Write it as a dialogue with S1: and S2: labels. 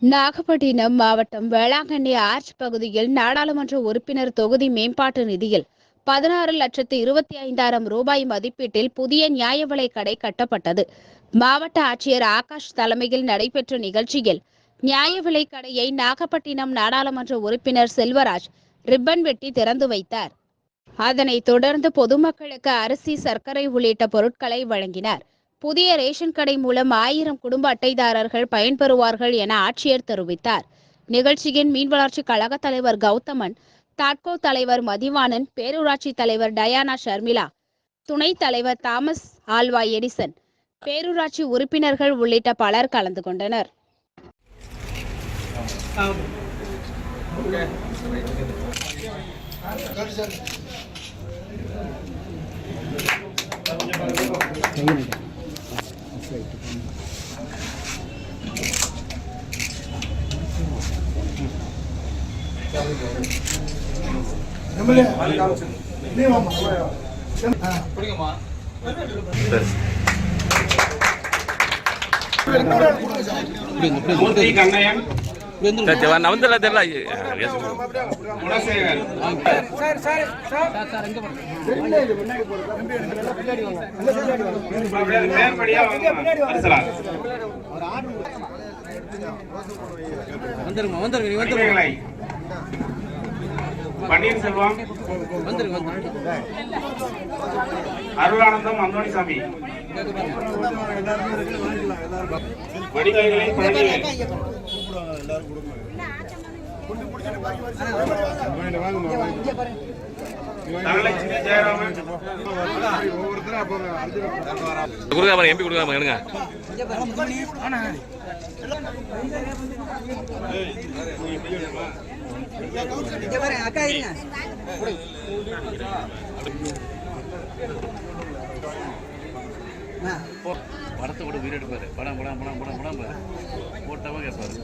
S1: நாகப்பட்டினம் மாவட்டம் வேளாங்கண்ணி ஆர்ச் பகுதியில் நாடாளுமன்ற உறுப்பினர் தொகுதி மேம்பாட்டு நிதியில் பதினாறு லட்சத்து இருபத்தி ஐந்தாயிரம் ரூபாய் மதிப்பீட்டில் புதிய நியாய விலைக் கடை கட்டப்பட்டது. மாவட்ட ஆட்சியர் ஆகாஷ் தலைமையில் நடைபெற்ற நிகழ்ச்சியில் நியாய விலைக் கடையை நாகப்பட்டினம் நாடாளுமன்ற உறுப்பினர் செல்வராஜ் ரிப்பன் வெட்டி திறந்து வைத்தார். அதனைத் தொடர்ந்து பொதுமக்களுக்கு அரிசி சர்க்கரை உள்ளிட்ட பொருட்களை வழங்கினார். புதிய ரேஷன் கடை மூலம் ஆயிரம் குடும்ப அட்டைதாரர்கள் பயன்பெறுவார்கள் என ஆட்சியர் தெரிவித்தார் நிகழ்ச்சியின் மீன்வளர்ச்சி கழக தலைவர் கௌதமன் தாட்கோ தலைவர் மதிவாணன் பேரூராட்சி தலைவர் டயானா ஷர்மிளா துணைத் தலைவர் தாமஸ் ஆல்வா எடிசன் பேரூராட்சி உறுப்பினர்கள் உள்ளிட்ட பலர் கலந்து கொண்டனர்
S2: Thank you.
S3: நவந்தல தெரியல வந்துருங்க வந்துருங்க நீ வந்துருங்க.
S2: பன்னீர்செல்வம்.
S3: வந்துருங்க
S2: அருளானந்தம் அந்தோணிசாமி. வடிவகைகளை பழனிவேல் தனலட்சுமி ஜெயராமன்
S3: கொடுங்க பாருங்க எம்பி கொடுங்க பாருங்க எடுங்க படத்தை கூட உயிர் எடுப்பார். படம் படம் படம் படம் படம் போட்டவங்க கேட்பாரு